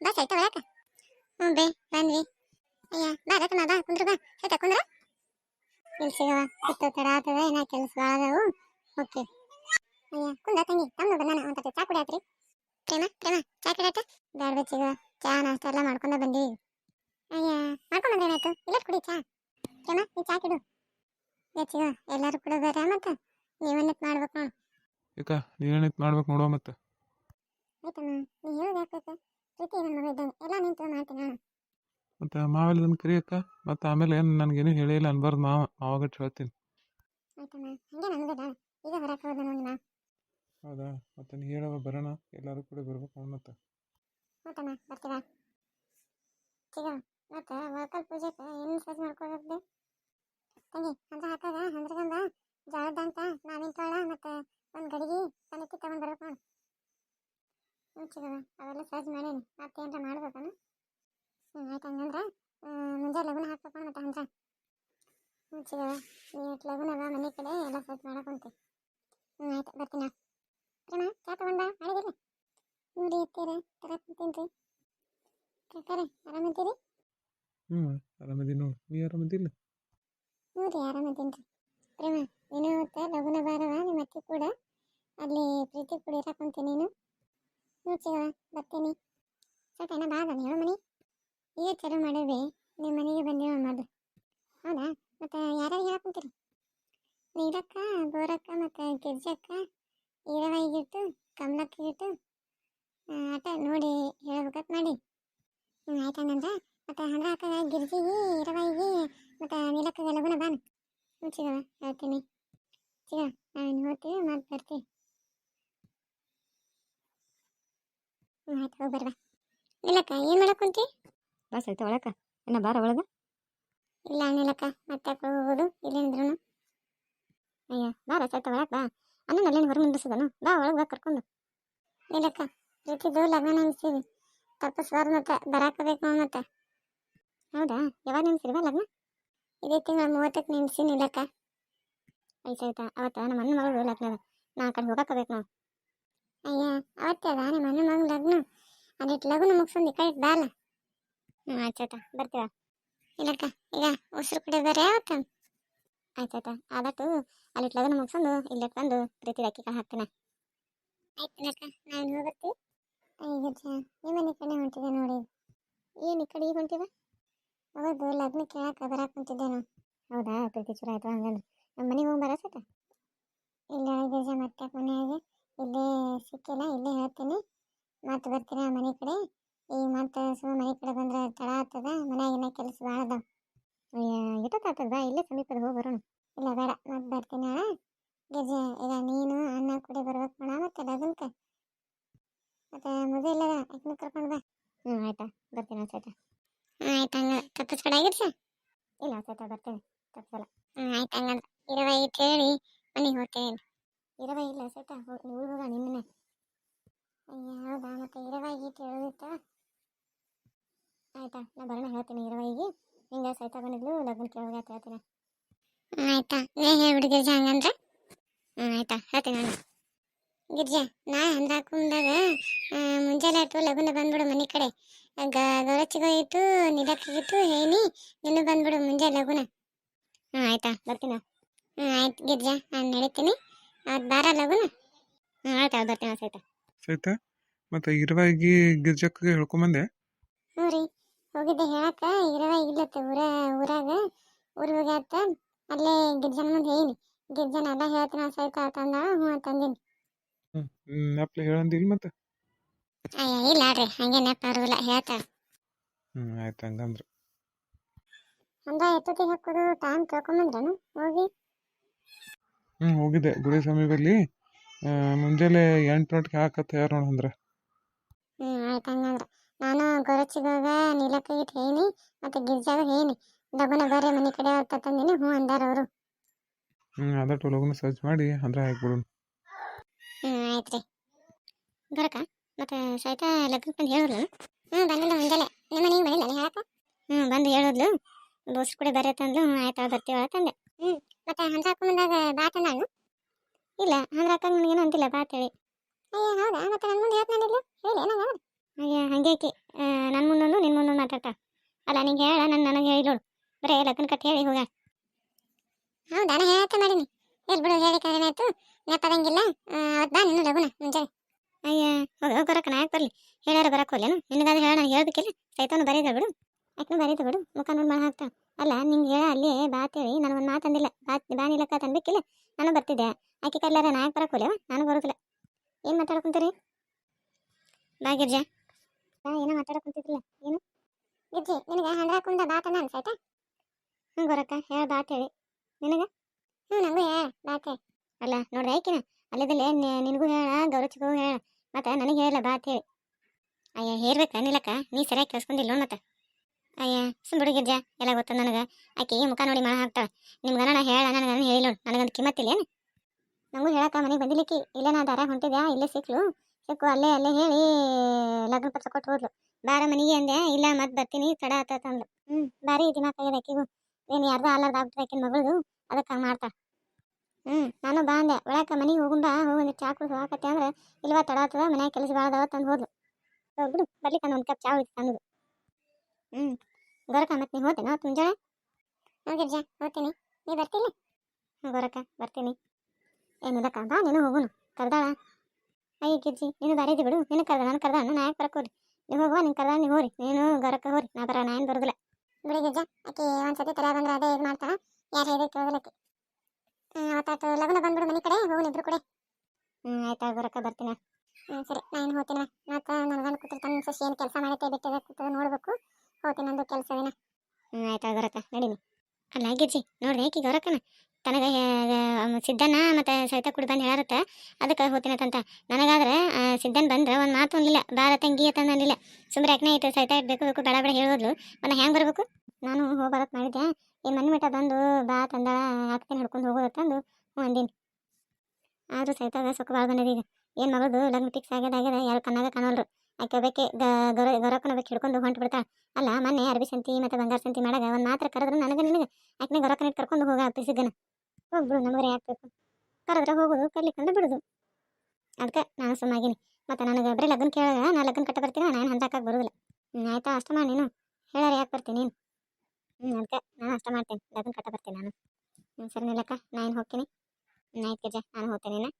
Bus ಆಯ್ತಾ ಒಳಕ ಹ್ಞೂ ಬೇ ಬಂದ್ವಿ ಅಯ್ಯ ಬಾ ರತ್ನ ಬಾ ಕುಂದ್ರ ಬಾ ಆಯ್ತಾ ಕುಂದ್ರ ಇಲ್ಲಿ ಸಿಗವ ಇತ್ತು ತಡ ಏನ ಕೆಲಸ ಬಾಳದವು ಓಕೆ ಅಯ್ಯ ಕುಂದ ತಂಗಿ ತಮ್ಮ ಬಂದಾನ ಅಂತ ಚಾ ಕುಡಿಯಾತ್ರಿ ಪ್ರೇಮ ಪ್ರೇಮ ಚಾ ಕುಡಿಯಾತ ಬ್ಯಾಡ ಬೇ ಸಿಗವ ಚಾ ನಾಷ್ಟ ಎಲ್ಲ ಮಾಡ್ಕೊಂಡ ಬಂದಿ ಅಯ್ಯ ಮಾಡ್ಕೊಂಡ್ ಬಂದೇನಾಯ್ತು ಇಲ್ಲ ಕುಡಿ ಚಾ ಪ್ರೇಮ ನೀ ಚಾ ಕಿಡು ಸಿಗ ಎಲ್ಲರೂ ಕೂಡ ಬೇರೆ ಮತ್ತೆ ನೀವನ್ನತ್ ಮಾಡ್ಬೇಕು ನೋಡು ಯಾಕ ನೀನೇನಿತ್ತು ಮಾಡ್ಬೇಕು ನೋಡುವ ಮತ್ತೆ ಆಯ್ತಮ್ಮ ನೀ ಹೇಳೋದು ಯಾಕೈತೆ ಪ್ರೀತಿ ನನ್ನ ಮಗ ಇದ್ದಂಗೆ ಎಲ್ಲ ನಿಂತು ಮಾಡ್ತೀನಿ? ಮತ್ತು ಕರಿಯಕ್ಕ ಮತ್ತು ಆಮೇಲೆ ಏನು ನನಗೇನು ಹೇಳಿಲ್ಲ ಅನ್ಬಾರ್ದು ಮಾವ. ಮಾವಾಗಟ್ಟು ಹೇಳ್ತೀನಿ. ಆಯ್ತಮ್ಮ. ಹಂಗೆ ನಮ್ಗದ ಈಗ ಹೊರಕ್ಕೆ ಹೋದ ನೋಡಿ ನಾ ಹೌದಾ? ಮತ್ತೆ ನೀ ಹೇಳವ ಬರೋಣ. ಎಲ್ಲರೂ ಕೂಡ ಬರ್ಬೇಕು ನೋಡು ಮತ್ತೆ ಆಯ್ತಮ್ಮ ಬರ್ತೀವ? ಸಿಗ. ಮತ್ತೆ ವಾಕಲ್ ಪೂಜೆಗೆ ಏನು ಸಜ್ಜು ಮಾಡ್ಕೋಬೇಕು ತಂಗಿ ಅಂತ ಹಾಕಾಗ ಹಂದ್ರಗಂದ ಜೋಳದಂತ ಮಾವಿನ ತೋಳ ಮತ್ತೆ ಒಂದು ಗಡಿಗೆ ತನಕ ತಗೊಂಡ್ ಬರ್ಬೇಕು ಸಿಗವ ಅವೆಲ್ಲ ಸಜ್ಜು ಮಾಡೇನಿ ಮತ್ತೆ ಏನಾರ ಮಾಡ್ಬೇಕನ? ಹ್ಞೂ ಆಯ್ತು ಹಂಗಂದ್ರೆ ಮುಂಜಾನೆ ಲಗುನ ಹಾಕ್ಬೇಕು ಮತ್ತೆ ಅಂತ ಹ್ಞೂ ನೀಟ್ ಲಗುನ ಅದ ಮನೆ ಕಡೆ ಎಲ್ಲ ಸಜ್ಜು ಮಾಡಕ್ಕಂತೆ ಹ್ಞೂ ಆಯ್ತು ಬರ್ತೀನಿ ಪ್ರೇಮ ಚಾ ತಗೊಂಡ ಮಾಡಿದಿರಿ ನೋಡಿ ಎತ್ತೀರ ತರಕ್ ಕುಂತೀನಿ ಕಾಕಾರ ಆರಾಮಿದ್ದೀರಿ ಹ್ಞೂ ಆರಾಮದೀನಿ ನೋಡಿ. ನೀ ಆರಾಮದಿಲ್ಲ ಹ್ಞೂ ರೀ ಆರಾಮಿದ್ದೀನಿ ರೀ. ಪ್ರೇಮ ಇವತ್ತು ಲಗುನ ಬಾರವ ನಿಮ್ಮ ಅತ್ತೆ ಕೂಡ ಅಲ್ಲಿ ಪ್ರೀತಿ ಕೂಡ ಇರಾಕೊಂತೀನಿ ನೀನು ಸಿಗವ ಬರ್ತೀನಿ. ಸ್ವಲ್ಪ ಏನ ಬಾ ನಾನು ಹೇಳೋ ಮನೆ. ಈಗ ಚಲೋ ಮಾಡೇವಿ. ನಿಮ್ಮ ಮನೆಗೆ ಬಂದೇವ ಮೊದಲು. ಹೌದಾ? ಮತ್ತು ಯಾರ್ಯಾರು ಹೇಳಕೊಂತೀರಿ ನೀಡಕ್ಕ ಬೋರಕ್ಕ ಮತ್ತು ಗಿರ್ಜಕ್ಕ ಈರವಾಯಿಗಿಟ್ಟು ಕಮಲಕ್ಕಿಗಿಟ್ಟು ಆಟ ನೋಡಿ ಹೇಳ್ಬೇಕತ್ ಮಾಡಿ. ಹ್ಞೂ ಆಯ್ತು ಹಂಗಂದ್ರೆ ಮತ್ತು ಹಂಡ್ರ ಅಕ್ಕ ಗಿರ್ಜಿಗೆ ಈರವಾಯಿಗೆ ಮತ್ತು ನೀಲಕ್ಕಗೆ ಲಗುನ ಬಾನ. ಹ್ಞೂ ಸಿಗವ ಹೇಳ್ತೀನಿ. ಚಿಗ ನಾನು ಹೋಗ್ತೀವಿ ಮತ್ತೆ ಬರ್ತೀವಿ. ಹ್ಞೂ ಆಯ್ತು ಹೋಗಿ ಬರ್ಬಾ ನೀಲಕ್ಕ ಏನು ಮಾಡಕ್ಕೆ ಕುಂತಿ? ಬಸ್ ಐತೆ ಒಳಕ ಇನ್ನ ಬಾರ ಒಳಗ. ಇಲ್ಲ ನೀಲಕ್ಕ ಮತ್ತೆ ಹೋಗೋದು? ಇಲ್ಲೇನಿದ್ರು ಅಯ್ಯ ಬಾರ ಆಯ್ತಾ ಒಳಕ ಬಾ. ಅಣ್ಣ ಅಲ್ಲೇನು ಹೊರಗೆ ನಿಂದಿಸದನು ಬಾ ಒಳಗೆ ಬಾ ಕರ್ಕೊಂಡು. ರೀತಿ ಪ್ರೀತಿದು ಲಗ್ನ ಅನಿಸ್ತೀವಿ ತಪ್ಪಿಸ್ಬಾರ್ದು ಮತ್ತೆ ಬರಾಕಬೇಕು ನಾವು ಮತ್ತೆ. ಹೌದಾ? ಯಾವಾಗ ನಿನ್ಸಿಲ್ವಾ ಲಗ್ನ? ಇದೇ ತಿಂಗಳ ಮೂವತ್ತಕ್ಕೆ ನಿಲ್ಸಿ ಇಲ್ಲಕ್ಕ. ಐತೆ ಆಯ್ತಾ ಅವತ್ತ ನಮ್ಮ ಅಣ್ಣ ಮಗಳು ಲಗ್ನ ಅದ ನಾ ಆ ಕಡೆ ಹೋಗಕ್ಕಬೇಕು ನಾವು. ಅಯ್ಯ, ಅವತ್ತೇ ಅದ? ನಿಮ್ಮ ಅಣ್ಣ ಮಗನ ಲಗ್ನ? ಅದಿಟ್ಟು ಲಗ್ನ ಮುಗಿಸ್ಕೊಂಡು ಈ ಕಡೆ ಬಾಲ. ಹ್ಞೂ ಆಯ್ತು ಆಯ್ತಾ ಬರ್ತೀವ ಇಲ್ಲಕ್ಕ, ಈಗ ಉಸಿರು ಕಡೆ, ಬೇರೆ ಯಾವತ್ತ? ಆಯ್ತು ಆಯ್ತಾ ಆದಟ್ಟು ಅಲ್ಲಿ ಲಗ್ನ ಮುಗಿಸ್ಕೊಂಡು ಇಲ್ಲಿ ಬಂದು ಪ್ರೀತಿ ಅಕ್ಕಿ ಕಾಳು ಆಯ್ತು ಅಕ್ಕ ನಾನು ಹೋಗುತ್ತೆ ಈಗ ನಿಮ್ಮ ಮನೆ ಕಡೆ ಹೊಂಟಿದೆ ನೋಡಿ. ಏನು ಈ ಕಡೆ ಈಗ ಹೊಂಟಿವ ಹೌದು ಲಗ್ನ ಕೇಳಕ್ಕೆ ಬರಕ್ಕೆ ಕುಂತಿದ್ದೆ ನಾವು ಹೌದಾ, ಪ್ರೀತಿ ಚೂರ ಆಯ್ತು ಹಂಗಂದ್ರೆ. ನಮ್ಮ ಮನೆಗೆ ಹೋಗಿ ಸತ ಇಲ್ಲ ಮತ್ತೆ ಕೊನೆಯಾಗಿ ಇಲ್ಲೇ ಸಿಕ್ಕಿಲ್ಲ, ಇಲ್ಲೇ ಹೇಳ್ತೀನಿ. ಮತ್ತೆ ಬರ್ತೀನಿ ಆ ಮನೆ ಕಡೆ? ಈ ಮತ್ತೆ ಸುಮ್ಮ ಮನೆ ಕಡೆ ಬಂದ್ರೆ ತಡ ಆಗ್ತದ? ಮನ್ಯಾಗಿನ ಕೆಲಸ ಭಾಳ ಅದಾವ. ಇಟ್ಟತ್ತಾಗ್ತದ ಇಲ್ಲೇ ಸಮೀಪದ ಹೋಗಿ ಬರೋಣ. ಇಲ್ಲ, ಬೇಡ, ಮತ್ತೆ ಬರ್ತೀನಿ ಅಣ್ಣ ಗಿರ್ಜ ಈಗ ನೀನು ಅನ್ನ ಕುಡಿ ಬರ್ಬೇಕು ಅಣ್ಣ ಮತ್ತೆ ಡಜನ್ಕ ಮತ್ತೆ ಮದುವೆ ಇಲ್ಲ ಆಕಿನ ಕರ್ಕೊಂಡು ಬಾ. ಹ್ಞೂ ಆಯ್ತಾ, ಬರ್ತೀನಿ ಆಯ್ತಾ ಹ್ಞೂ ಆಯ್ತು ಹಂಗ. ತಪ್ಪಿಸ್ಕೊಡಾಗಿರ್ಸ ಇಲ್ಲ ಆಯ್ತಾ ಬರ್ತೀನಿ, ತಪ್ಪಿಸಲ್ಲ. ಹ್ಞೂ ಆಯ್ತು ಹಂಗಂದ್ರೆ ಇರವ ಇಟ್ಟು ಹೇಳಿ ಮನೆಗೆ ಹೋಗ್ತೇನೆ. ಇರವ ಇಲ್ಲ ಊರಿಗೆ ಹೋಗ ನಿನ್ನೆ ಹೌದಾ? ಮತ್ತೆ ಇರವಾಗಿ ಇಟ್ಟು ಹೇಳೋದಿತ್ತ ಆಯ್ತಾ, ನಾ ಬರೋಣ ಹೇಳ್ತೀನಿ ಇರವೈಗಿ ಹಿಂಗೆ. ಸೈತ ಬಂದಿದ್ಲು? ಲಗ್ನ ಕೇಳೋಗ ಹೇಳ್ತೀನಿ ಆಯ್ತಾ ನೀ ಹೇಳ್ಬಿಡು ಗಿರ್ಜಾ ಹಂಗಂದ್ರೆ. ಆಯ್ತಾ, ಹೇಳ್ತೀನಿ ನಾನು. ಗಿರ್ಜಾ, ನಾ ಹಂದಾಕುಂದಾಗ ಮುಂಜಾನೆ ಆಯ್ತು, ಲಗುನ ಬಂದ್ಬಿಡು ಮನೆ ಕಡೆ. ಗೌರಚ್ಚಿಗೂ ಇಟ್ಟು ನಿಲಕ್ಕಿಗಿಟ್ಟು ಹೇಳಿ ನೀನು ಬಂದ್ಬಿಡು ಮುಂಜಾನೆ ಲಗುನ. ಹ್ಞೂ ಆಯ್ತಾ, ಬರ್ತೀನ. ಹ್ಞೂ ಆಯ್ತು ಗಿರ್ಜಾ, ನಾನು ನಡೀತೀನಿ. ಅವತ್ತು ಬಾರ ಲಗುನ? ಆಯ್ತಾ ಬರ್ತೀನಿ ಸೈತ ಸಹಿತ ಮತ್ತೆ ಇರುವಾಗಿ ಗಿರ್ಜಕ್ಕಗೆ ಹೇಳ್ಕೊಂಬಂದೆ ಹ್ಞೂ ರೀ ಹೋಗಿದ್ದೆ ಹೇಳಕ್ಕ ಇರವ ಇಲ್ಲತ್ತ ಊರ ಊರಾಗ. ಊರಿಗೆ ಹೋಗ್ಯಾತ ಅಲ್ಲೇ ಗಿರ್ಜನ ಮುಂದೆ ಹೇಳಿ. ಗಿರ್ಜನ ಎಲ್ಲ ಹೇಳ್ತೀನಿ ಸಹಿತ ತಂದ ಹ್ಞೂ ತಂದೀನಿ ಹ್ಞೂ ನೆಪ್ಲೆ ಹೇಳಂದಿಲ್ಲ ಮತ್ತೆ. ಅಯ್ಯ ಇಲ್ಲ ರೀ ಹಂಗೆ ನೆಪ ಬರೋದಿಲ್ಲ ಹೇಳ್ತಾಳೆ ಹ್ಞೂ ಆಯ್ತು ಹಂಗಂದ್ರೆ. ಅಂದ ಎತ್ತೊತ್ತಿಗೆ ಹಾಕೋದು ಟೈಮ್ ಕೇಳ್ಕೊಂಬಂದ್ರೇನು ಹೋಗಿ. ಹ್ಞೂ ಹೋಗಿದ್ದೆ ಗುಡಿ ಸಮೀಪದಲ್ಲಿ. ಮುಂಜಾನೆ ಎಂಟು ಗಂಟೆಗೆ ಹಾಕತ್ತೆ ಯಾರು ನೋಡು ಅಂದ್ರೆ. ಹ್ಞೂ ಆಯ್ತು ಹಂಗಂದ್ರೆ ನಾನು ಗೊರಚಿಗಾಗ ನೀಲಕ್ಕಿಗೆ ಹೇನಿ ಮತ್ತು ಗಿರ್ಜಾಗ ಹೇನಿ. ದಗುನ ಬೇರೆ ಮನೆ ಕಡೆ ಅಂತ ತಂದಿನಿ ಹ್ಞೂ ಅಂದಾರ ಅವರು. ಹ್ಞೂ ಅದಟ್ಟು ಲಗುನ ಸರ್ಚ್ ಮಾಡಿ ಅಂದ್ರೆ ಹಾಕ್ಬಿಡು ಹ್ಞೂ ಆಯ್ತು ರೀ. ಬರಕ ಮತ್ತು ಸಹಿತ ಲಗ್ನಕ್ಕೆ ಬಂದು ಹೇಳಿದ್ಲು? ಹ್ಞೂ ಬಂದಿಲ್ಲ ಮುಂಜಾನೆ. ನಿಮ್ಮ ಮನೆಗೆ ಬಂದಿಲ್ಲ ಹೇಳಕ್ಕ ಹ್ಞೂ ಬಂದು ಹೇಳಿದ್ಲು. ದೋಸ್ರು ಕೂಡ ಬೇರೆ ತಂದ್ಲು. ಹ್ಞೂ ಆಯ್ತಾ ಬರ್ತೀವ ತಂದೆ. ಮತ್ತೆ ಹಂಸ ಹಾಕೊಂಬಂದಾಗ ಬಾತ ನಾನು? ಇಲ್ಲ, ಅಂದ್ರೆ ಅಕ್ಕ ನನಗೇನು ಅಂತಿಲ್ಲ ಬಾತ್ ಹೇಳಿ. ಅಯ್ಯ, ಹೌದಾ? ಮತ್ತೆ ನನ್ನ ಮುಂದೆ ಹೇಳ್ತಾನಿಲ್ಲ ಹಂಗೆ ಆಕಿ. ನನ್ನ ಮುಂದೊಂದು ನಿನ್ನ ಮುಂದೊಂದು ಮಾತಾಡ್ತಾ. ಅಲ್ಲ ನಿಂಗೆ ಹೇಳ ನನ್ನ ನನಗೆ ಹೇಳಿ ನೋಡು. ಬರೇ, ಲಗ್ನ ಕಟ್ಟಿ ಹೇಳಿ, ಹೋಗ. ಹೌದಾ? ನಾ ಹೇಳತ್ತ ಮಾಡೀನಿ. ಎಲ್ಲಿ ಬಿಡು, ಹೇಳಿ ಕಾರಣ ಆಯ್ತು ನೆನಪದಂಗಿಲ್ಲ ಅವತ್ತು ಬಾ ನಿನ್ನ ಲಗುನ, ಮುಂಜಾನೆ. ಅಯ್ಯ, ಹೋಗಿ ಹೋಗರಕ್ಕ ನಾ ಯಾಕೆ ಬರಲಿ? ಹೇಳ್ಯಾರ ಬರಕ್ಕೆ ಹೋಗ್ಲೇನು ನಿನಗಾದ್ರೆ ಹೇಳ, ನಾನು ಹೇಳ್ಬೇಕಿಲ್ಲ ಸೈತಾನು ಬರೀದ ಬಿಡು. ಯಾಕೆ ಬರೀ ಬಿಡು ಮುಖ ನೋಡಿ ಮಾಡಿ ಹಾಕ್ತಾ. ಅಲ್ಲ, ನಿಂಗೆ ಹೇಳ, ಅಲ್ಲಿ ಬಾ ಅಂತೇಳಿ ನಾನು ಒಂದು ಮಾತಂದಿಲ್ಲ ಬಾ ಬಾನಿಲಕ್ಕ ತಂದಬೇಕಿಲ್ಲ ನಾನು ಬರ್ತಿದ್ದೆ. ಆಕೆ ಕರ್ಲಾರ ನಾ ಯಾಕೆ ಬರಕ್ಕೆ ನಾನು ಬರೋದಿಲ್ಲ. ಏನು ಮಾತಾಡ್ಕೊಂತೀರಿ ಬಾ ಗಿರ್ಜಾ. ಬಾ, ಏನೋ ಮಾತಾಡ್ಕೊಂತಿದ್ದಿಲ್ಲ ಏನು? ಗಿರ್ಜಿ, ನಿನಗೆ ಹಂಡ್ರಾಕುಂದ ಬಾತನ ಅನ್ಸಾಯ್ತಾ ಹ್ಞೂ ಬರಕ್ಕ ಹೇಳ ಬಾ ಹೇಳಿ. ನಿನಗೆ? ಹ್ಞೂ ನಂಗೂ ಹೇಳ ಬಾತೆ ಅಲ್ಲ, ನೋಡ್ರಿ ಆಯ್ಕಿನ, ಅಲ್ಲದಲ್ಲೇ ನಿನಗೂ ಹೇಳ ಗೌರಚಿಗೂ ಹೇಳ, ಮತ್ತೆ ನನಗೆ ಹೇಳ, ಬಾ ಹೇಳಿ. ಅಯ್ಯ ಹೇರ್ಬೇಕ ನಿಲಕ್ಕ? ನೀ ಸರಿಯಾಗಿ ಕೇಳಿಸ್ಕೊಂಡಿಲ್ಲ ಮತ್ತೆ. ಅಯ್ಯ ಸುಂಬುಡು ಗಿರ್ಜಾ. ಎಲ್ಲ ಗೊತ್ತ ನನಗೆ. ಆಕೆ ಮುಖ ನೋಡಿ ಮಾಡ ಹಾಕ್ತಾಳೆ ನಿಮ್ಗನ ನಾನು ಹೇಳ ನನಗೆ ಹೇಳಿ ನೋಡು. ನನಗಂತ ಕಿಮ್ಮತ್ತಿಲ್ಲ ಏನು? ನಂಗೂ ಹೇಳಕ್ಕ ಮನೆಗೆ ಬಂದಿಲಿಕ್ಕಿ ಇಲ್ಲೇ ನಾ ದಾರ ಹೊಂಟಿದ್ಯಾ? ಇಲ್ಲೇ ಸಿಕ್ಲು. ಸಿಕ್ಕು, ಅಲ್ಲೇ ಅಲ್ಲೇ ಹೇಳಿ ಲಗ್ನ ಪತ್ರ ಕೊಟ್ಟು ಹೋದ್ಲು. ಬಾರ ಮನೆಗೆ ಅಂದೆ, ಇಲ್ಲ ಮತ್ತೆ ಬರ್ತೀನಿ, ತಡ ಆತ ತಂದ್ಲು ಹ್ಞೂ ಬಾರಿ ದಿಮಾಕ್ ಆಗ್ಯದ ಏನು ಯಾರ್ದು ಅಲ್ಲಾರ್ದ ಆಗ್ಬಿಟ್ರೆ ಆಕಿನ ಮಗಳದು. ಅದಕ್ಕೆ ಹಂಗೆ ಮಾಡ್ತಾಳೆ. ಹ್ಞೂ ನಾನು ಬಾ ಅಂದೆ. ಒಳಕ ಮನೆಗೆ ಹೋಗುಂಬ ಹೋಗಿ ಚಾ ಕುಡಿದು ಹಾಕತ್ತೆ ಅಂದ್ರೆ ಇಲ್ವಾ ತಡ ಆಗ್ತದ ಮನ್ಯಾಗ ಕೆಲಸ ಭಾಳ ಅದಾವ ತಂದು ಹೋದ್ಲು. ಹೋಗ್ಬಿಡು ಬರ್ಲಿಕ್ಕೆ ಒಂದು ಕಪ್ ಚಾ ಹೋಗಿ ತಂದು ಹ್ಞೂ ಗೊರಕ ಮತ್ತೆ ನೀವು ಹೋದೆ ನಾವು ಮುಂಜಾನೆ ಹ್ಞೂ ಗಿರ್ಜಾ ಹೋಗ್ತೀನಿ ನೀ ಬರ್ತಿಲ್ಲ ಹ್ಞೂ ಗೊರಕ ಬರ್ತೀನಿ. ಏನಿಲ್ಲಕ್ಕ ಬಾ ನೀನು ಹೋಗುನು. ಕರ್ದಾಳ. ಅಯ್ಯ ಗಿರ್ಜಿ ನೀನು ಬರೀದಿ ಬಿಡು. ನೀನು ಕರ್ದ ನಾನು ಕರ್ದ ನಾನು ಯಾಕೆ ಬರಕೋರಿ ನೀವು ಹೋಗುವ ನೀನು ಕರ್ದ ನೀವು ಹೋರಿ. ನೀನು ಗೊರಕ ಹೋರಿ. ನಾ ಬರ ನಾ ಏನು ಬರೋದಿಲ್ಲ. ಬಿಡಿ ಗಿರ್ಜಾ. ಆಕೆ ಒಂದ್ಸತಿ ತಲೆ ಬಂದ್ರೆ ಅದೇ ಇದು ಮಾಡ್ತಾಳ. ಯಾರು ಹೇಳಿದ್ರೆ ಕೇಳೋದಿಲ್ಲ ಆಕಿ ಅವತ್ತಾತು ಲಗುನ ಬಂದ್ಬಿಡು ಮನೆ ಕಡೆ. ಹೋಗೋಣ ಇಬ್ರು ಕೂಡ. ಹ್ಞೂ ಆಯ್ತಾ ಗೊರಕ ಬರ್ತೀನಿ. ಹ್ಞೂ ಸರಿ. ನಾನು ಹೋಗ್ತೀನಿ ಮತ್ತೆ ನನ್ನ ಗಂಡ ಕೂತಿರ್ತಾನೆ ಸಸಿ ಏನು ಕೆಲಸ ಮಾಡುತ್ತೆ ಬಿಟ್ಟಿದೆ ಕೂತು ನೋಡ್ಬೇಕು. ಹೋಗ್ತೀನಿ ನಂದು ಕೆಲಸವೇನ? ಹ್ಞೂ ಆಯ್ತಾ ಗೊರಕ ನಡೀನಿ. ಅಲ್ಲ ಗಿರ್ಜಿ ನೋಡ್ರಿ ಆಕಿ ಗೊರಕನ ತನಗೆ ಸಿದ್ಧನ ಮತ್ತು ಸವಿತಾ ಕುಡಿ ಬಂದು ಹೇಳಾರತ್ತ? ಅದಕ್ಕೆ ಹೋಗ್ತೀನಂತ ನನಗಾದ್ರೆ ಸಿದ್ಧನ್ ಬಂದ್ರೆ ಒಂದು ಮಾತು ಒಂದಿಲ್ಲ, ಬಾರ ತಂಗಿ ಅಂತಂದಿಲ್ಲ ಸುಮ್ಮನೆ ಯಾಕನೇ ಇಟ್ಟು ಸವಿತಾ ಬೇಕು, ಬೇಡ ಬೇಡ ಹೇಳೋದ್ಲು ಒಂದು ಹೆಂಗೆ ಬರಬೇಕು? ನಾನು ಹೋಗ್ಬರತ್ ಮಾಡಿದ್ದೆ ಈ ಮನೆ ಮಠ ಬಂದು ಬಾ ತಂದ ಹಾಕ್ತೇನೆ ಹಿಡ್ಕೊಂಡು ಹೋಗೋದತ್ತಂದು ಹ್ಞೂ, ಅಂದೀನಿ. ಆದರೂ ಸಹಿತ ಸುಖ ಭಾಳ ಬಂದಿದೆ ಈಗ. ಏನು ಮಾಡೋದು? ಲಗ್ನ ಫಿಕ್ಸ್ ಆಗ್ಯದಾಗ್ಯದ ಆಗ್ಯದ, ಯಾರು ಕಣ್ಣಾಗ ಕಾಣೋಲ್ರು. ಆಕೆ ಬೇಕೆ ಗೌರ ಗೌರಕ್ಕನ ಬೇಕು ಹಿಡ್ಕೊಂಡು ಹೊಂಟು ಬಿಡ್ತಾಳೆ. ಅಲ್ಲ, ಮೊನ್ನೆ ಅರಬಿ ಸಂತಿ ಮತ್ತು ಬಂಗಾರ ಸಂತಿ ಮಾಡಾಗ ಒಂದು ಮಾತ್ರ ಕರೆದ್ರೆ, ನನಗೆ ನಿನಗೆ. ಆಕೆ ಗೌರಕ್ಕನ ಕರ್ಕೊಂಡು ಹೋಗ ಸಿದ್ದನ ಹೋಗ್ಬಿಡು ನಮಗೆ ಹಾಕ್ಬೇಕು ಬೇಕು? ಕರೆದ್ರೆ ಹೋಗೋದು ಕರ್ಲಿಕ್ಕಂದ್ರೆ ಬಿಡೋದು. ಅದಕ್ಕೆ ನಾನು ಸುಮ್ಮಾಗಿನಿ ಮತ್ತು ನನಗೆ ಬರೀ ಲಗ್ನ ಕೇಳಾಗ ನಾ ಲಗ್ನ ಕಟ್ಟ ಬರ್ತೀನಿ ನಾನು ಹಂತಕ್ಕಾಗಿ ಬರೋದಿಲ್ಲ ಆಯ್ತಾ, ಅಷ್ಟ ಮಾಡಿ ನೀನು. ಹೇಳಾರ ಯಾಕೆ ಬರ್ತೀನಿ ನೀನು? ಹ್ಞೂ ಅದಕ್ಕೆ ನಾನು ಅಷ್ಟ ಮಾಡ್ತೀನಿ, ಲಗ್ನ ಕಟ್ಟ ಬರ್ತೀನಿ ನಾನು. ಹ್ಞೂ ಸರಿ ನಿಲ್ಲಕ್ಕ ನಾನು ಹೋಗ್ತೀನಿ? ಆಯ್ತು ಗಜ ನಾನು ಹೋಗ್ತೀನಿ